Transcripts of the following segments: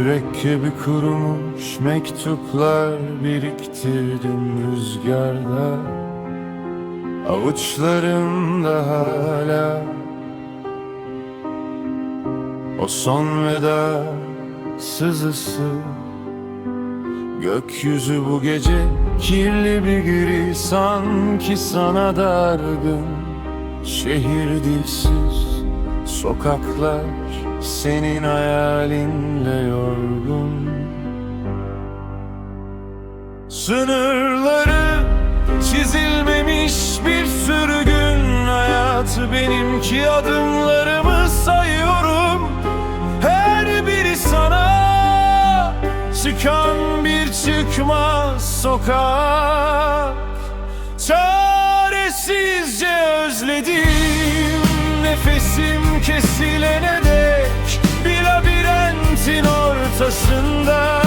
Mürekkebi kurumuş mektuplar biriktirdim rüzgarda. Avuçlarımda hala. O son veda sızısı Gökyüzü bu gece kirli bir gri Sanki sana dargın. Şehir dilsiz Sokaklar senin hayalinle yorgun. Sınırları çizilmemiş bir sürgün. Hayat benimki adımlarımı sayıyorum. Her biri sana çıkan bir çıkmaz sokak. Çaresizce özledim Nefesim kesilene labirentin ortasında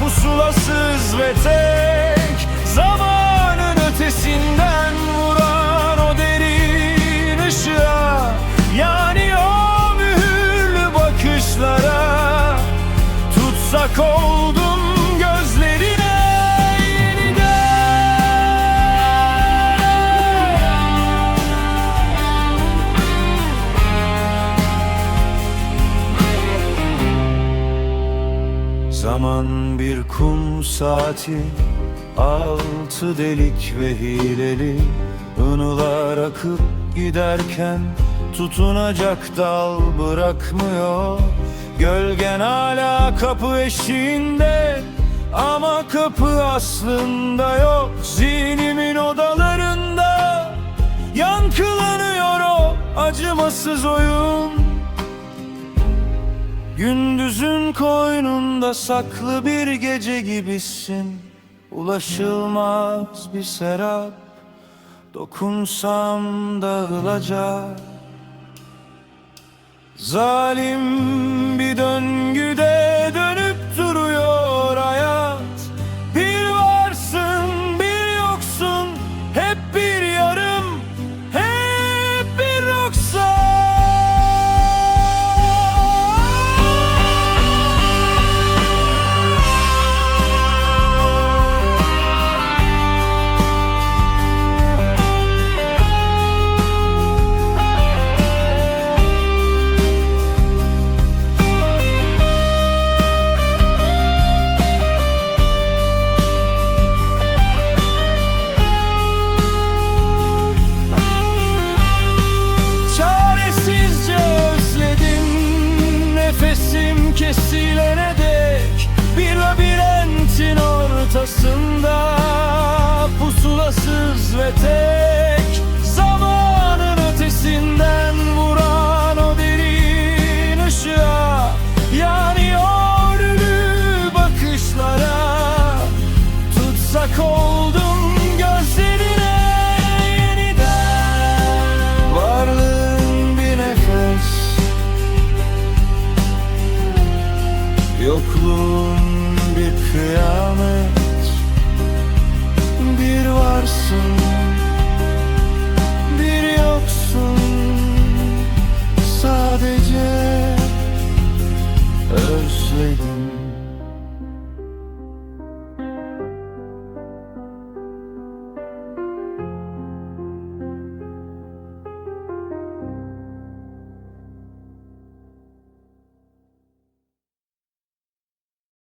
Pusulasız ve tek Zamanın ötesinden vuran o derin ışığa Yani o mühürlü bakışlara Tutsak oldum Zaman bir kum saati Altı delik ve hileli. Anılar akıp giderken Tutunacak dal bırakmıyor. Gölgen hala kapı eşiğinde Ama kapı aslında yok. Zihnimin odalarında Yankılanıyor o acımasız oyun Gündüzün koynunda saklı bir gece gibisin. Ulaşılmaz bir serap Dokunsam dağılacak. Zalim bir döngüde Nefesim kesilene dek bir labirentin ortasında Pusulasız ve tek Yokluğun bir kıyamet Bir varsın.